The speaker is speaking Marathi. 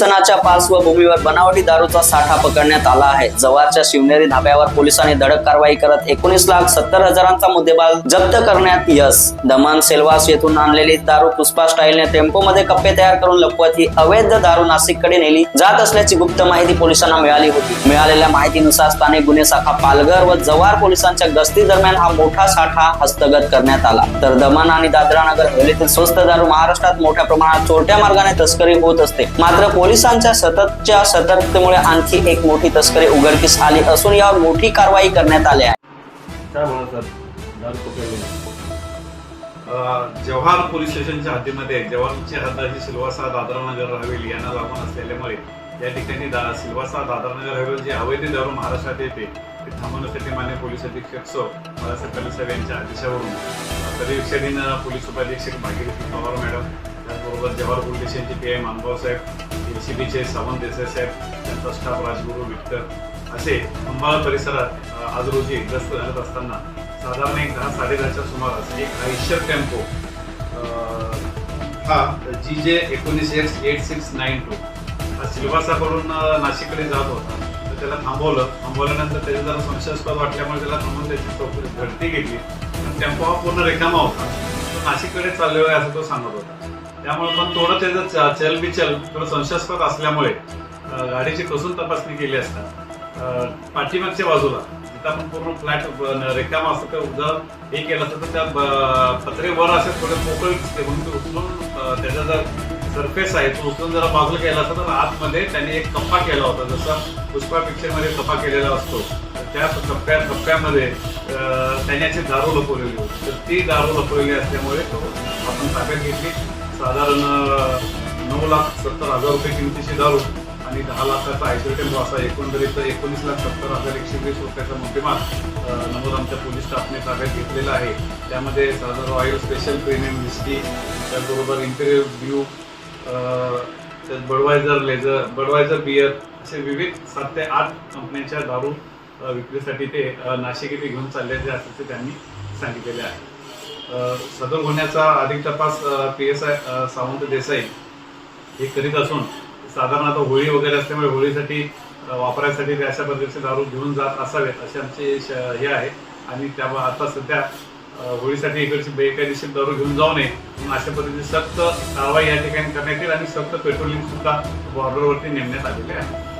सणाच्या पार्श्वभूमीवर बनावटी दारूचा साठा पकडण्यात आला आहे. जव्हारच्या शिवनेरी धाब्यावर पोलिसांनी धडक कारवाई करत एकोणीस लाख सत्तर हजारांचा मुद्देमाल जप्त करण्यात यश. दमन सेलवास येथून आणलेली दारू पुष्पा स्टाईलने टेम्पोमध्ये कप्पे तयार करून लपवत ही अवैध दारू नाशिककडे नेली जात असल्याची गुप्त माहिती पोलिसांना मिळाली होती. मिळालेल्या माहितीनुसार स्थानिक गुन्हे शाखा पालघर व जव्हार पोलिसांच्या गस्ती दरम्यान हा मोठा साठा हस्तगत करण्यात आला. तर दमन आणि दादरा नगर हवेलीतील स्वस्त दारू महाराष्ट्रात मोठ्या प्रमाणात चोरट्या मार्गाने तस्करी होत असते. मात्र पोलिसांच्या सततच्या सतर्कतेमुळे आणखी एक मोठी तस्करी उघडकीस आली असून यावर मोठी कारवाई करण्यात आली आहे. जव्हार पोलीस स्टेशनच्या हद्दीमध्ये जव्हारची हद्दाची सिल्वासा दादरानगर हवेली यांना लागून असलेल्यामुळे या ठिकाणी दा सिल्वासा दादरानगर हवेली जे अवैध दारू महाराष्ट्रात येते ते थांबवण्यासाठी मान्य पोलीस अधीक्षक सौ बाळासाहेब कलसाहेब यांच्या आदेशावरून परिवीक्षणीन पोलीस उपाधीक्षक भागीरथी पवार मॅडम बरोबर जवाहर पोलीस स्टेशनचे पी आय मानभाऊ साहेब एल सी बीचे सावंत देसाई साहेब त्यांचा स्टाफ राजगुरू विक्टर असे अंबाळ परिसरात आज रोजी गस्त घालत असताना साधारण एक दहा साडेदहाच्या सुमारास एक आयशर टेम्पो हा जी जे एकोणीस X eight six nine two हा सिल्वासाकडून नाशिककडे जात होता. तर त्याला थांबवलं. थांबवल्यानंतर त्याच्या जरा संशयास्पद वाटल्यामुळे त्याला थांबवून त्याची चौकशी झडती घेतली. पण टेम्पो हा पूर्ण रिकामा होता. तो नाशिककडे चाललेला आहे असं तो सांगत होता. त्यामुळे पण थोडं त्याचं च- चल बिचल थोडं संशयास्पद असल्यामुळे गाडीची कसून तपासणी केली असता. पाठीमागच्या बाजूला जिथं आपण पूर्ण फ्लॅट रिकामा असतो तर जर हे केलं असतं तर त्या पत्रे पत्रेवर असे थोडे पोकळ दिसते. म्हणून ते उचलून त्याचा जर सरफेस आहे तो उचलून जरा बाजूला केला असता तर आतमध्ये त्याने एक कप्पा केला होता. जसा पुष्पा पिक्चरमध्ये कप्पा केलेला असतो. त्या टप्प्या टप्प्यामध्ये अं, दारू लपवलेली होती. तर ती दारू लपवलेली असल्यामुळे तो आपण ताब्यात घेतली. साधारण नऊ लाख सत्तर हजार रुपये किमतीची दारू आणि दहा लाखाचा आयसोटेम असा एकंदरीत एकोणीस लाख सत्तर हजार एकशे वीस रुपयाचा मुद्देमाल अं, नमूद आमच्या पोलीस स्टाफने ताब्यात घेतलेला आहे. त्यामध्ये साधारण रॉयल स्पेशल प्रीमियम विस्की त्याचबरोबर इम्पिरियल ब्ल्यू त्यात बडवायझर लेझर बडवायझर बियर असे विविध सात ते आठ कंपन्यांच्या दारू विक्रीसाठी ते नाशिक येथे घेऊन चालल्याचे असल्याचे त्यांनी सांगितलेले आहे. सदर गुन्ह्याचा अधिक तपास P S I Sawant Desai हे करीत असून साधारण आता होळी वगैरे असल्यामुळे होळीसाठी वापरायसाठी ते अशा पद्धतीचे दारू घेऊन जात असावेत असे आमचे श- हे आहे. आणि त्या आता सध्या होळीसाठी इकडची बेकायदेशीर दारू घेऊन जाऊ नये अशा पद्धतीची सक्त कारवाई या ठिकाणी करण्यात येईल आणि सक्त पेट्रोलिंग सुद्धा बॉर्डरवरती नेमण्यात आलेले आहे.